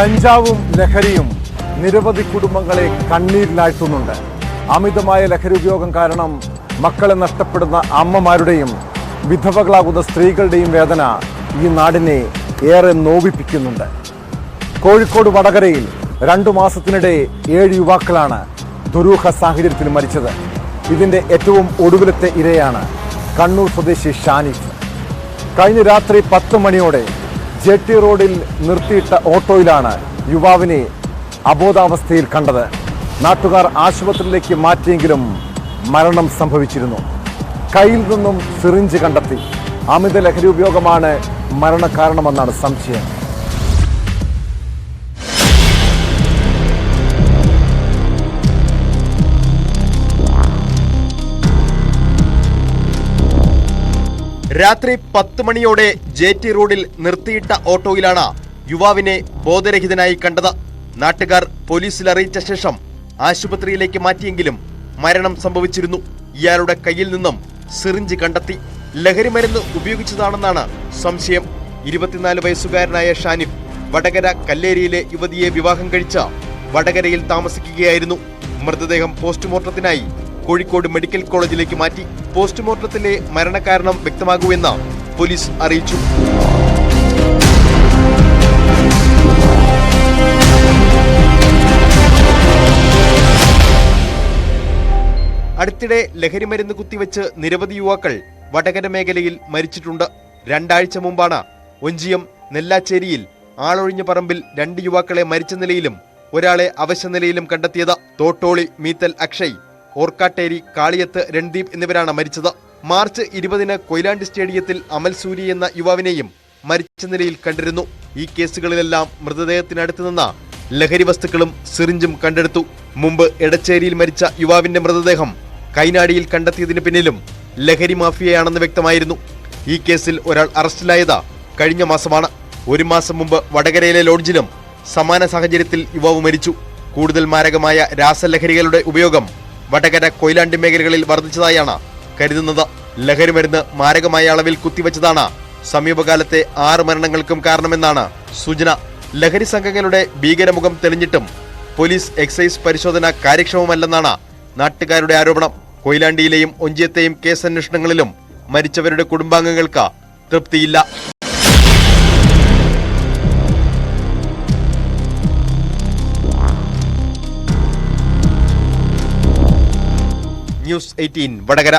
കഞ്ചാവും ലഹരിയും നിരവധി കുടുംബങ്ങളെ കണ്ണീരിലാഴ്ത്തുന്നുണ്ട്. അമിതമായ ലഹരി ഉപയോഗം കാരണം മക്കളെ നഷ്ടപ്പെടുന്ന അമ്മമാരുടെയും വിധവകളാകുന്ന സ്ത്രീകളുടെയും വേദന ഈ നാടിനെ ഏറെ നോവിപ്പിക്കുന്നുണ്ട്. കോഴിക്കോട് വടകരയിൽ രണ്ടു മാസത്തിനിടെ ഏഴ് യുവാക്കളാണ് ദുരൂഹ സാഹചര്യത്തിൽ മരിച്ചത്. ഇതിന്റെ ഏറ്റവും ഒടുവിലത്തെ ഇരയാണ് കണ്ണൂർ സ്വദേശി ഷാനിഫ്. കഴിഞ്ഞ രാത്രി പത്ത് മണിയോടെ ജെ ടി റോഡിൽ നിർത്തിയിട്ട ഓട്ടോയിലാണ് യുവാവിനെ അബോധാവസ്ഥയിൽ കണ്ടത്. നാട്ടുകാർ ആശുപത്രിയിലേക്ക് മാറ്റിയെങ്കിലും മരണം സംഭവിച്ചിരുന്നു. കയ്യിൽ നിന്നും സിറിഞ്ച് കണ്ടെത്തി. അമിത ലഹരി ഉപയോഗമാണ് മരണകാരണമെന്നാണ് സംശയം. രാത്രി പത്ത് മണിയോടെ ജെ ടി റോഡിൽ നിർത്തിയിട്ട ഓട്ടോയിലാണ് യുവാവിനെ ബോധരഹിതനായി കണ്ടത്. നാട്ടുകാർ പോലീസിൽ അറിയിച്ച ശേഷം ആശുപത്രിയിലേക്ക് മാറ്റിയെങ്കിലും മരണം സംഭവിച്ചിരുന്നു. ഇയാളുടെ കയ്യിൽ നിന്നും സിറിഞ്ച് കണ്ടെത്തി. ലഹരി മരുന്ന് ഉപയോഗിച്ചതാണെന്നാണ് സംശയം. ഇരുപത്തിനാല് വയസ്സുകാരനായ ഷാനിഫ് വടകര കല്ലേരിയിലെ യുവതിയെ വിവാഹം കഴിച്ച വടകരയിൽ താമസിക്കുകയായിരുന്നു. മൃതദേഹം പോസ്റ്റ്മോർട്ടത്തിനായി കോഴിക്കോട് മെഡിക്കൽ കോളേജിലേക്ക് മാറ്റി പോസ്റ്റ്മോർട്ടത്തിലെ മരണകാരണം വ്യക്തമാകുമെന്ന് പോലീസ് അറിയിച്ചു. അടുത്തിടെ ലഹരിമരുന്ന് കുത്തിവെച്ച് നിരവധി യുവാക്കൾ വടകര മേഖലയിൽ മരിച്ചിട്ടുണ്ട്. രണ്ടാഴ്ച മുമ്പാണ് ഒഞ്ചിയം നെല്ലാച്ചേരിയിൽ ആളൊഴിഞ്ഞ പറമ്പിൽ രണ്ട് യുവാക്കളെ മരിച്ച നിലയിലും ഒരാളെ അവശ നിലയിലും കണ്ടെത്തിയത്. തോട്ടോളി മീത്തൽ അക്ഷയ് ഓർക്കാട്ടേരി കാളിയത്ത് രൺദീപ് എന്നിവരാണ് മരിച്ചത്. മാർച്ച് ഇരുപതിന് കൊയിലാണ്ടി സ്റ്റേഡിയത്തിൽ അമൽ സൂരി എന്ന യുവാവിനെയും മരിച്ച നിലയിൽ കണ്ടിരുന്നു. ഈ കേസുകളിലെല്ലാം മൃതദേഹത്തിനടുത്ത് നിന്ന ലഹരി വസ്തുക്കളും സിറിഞ്ചും കണ്ടെടുത്തു. മുമ്പ് എടച്ചേരിയിൽ മരിച്ച യുവാവിന്റെ മൃതദേഹം കൈനാടിയിൽ കണ്ടെത്തിയതിന് പിന്നിലും ലഹരി മാഫിയയാണെന്ന് വ്യക്തമായിരുന്നു. ഈ കേസിൽ ഒരാൾ അറസ്റ്റിലായത് കഴിഞ്ഞ മാസമാണ്. ഒരു മാസം മുമ്പ് വടകരയിലെ ലോഡ്ജിലും സമാന സാഹചര്യത്തിൽ യുവാവ് മരിച്ചു. കൂടുതൽ മാരകമായ രാസലഹരികളുടെ ഉപയോഗം വടകര കൊയിലാണ്ടി മേഖലകളിൽ വർദ്ധിച്ചതായാണ് കരുതുന്നത്. ലഹരി മരുന്ന് മാരകമായ അളവിൽ കുത്തിവെച്ചതാണ്. സമീപകാലത്തെ ആറ് മരണങ്ങൾക്കും കാരണമെന്നാണ് സൂചന. ലഹരി സംഘങ്ങളുടെ ഭീകരമുഖം തെളിഞ്ഞിട്ടും പോലീസ് എക്സൈസ് പരിശോധന കാര്യക്ഷമമല്ലെന്നാണ് നാട്ടുകാരുടെ ആരോപണം. കൊയിലാണ്ടിയിലെയും ഒഞ്ചിയത്തെയും കേസന്വേഷണങ്ങളിലും മരിച്ചവരുടെ കുടുംബാംഗങ്ങൾക്ക് തൃപ്തിയില്ല. News eighteen Vadakara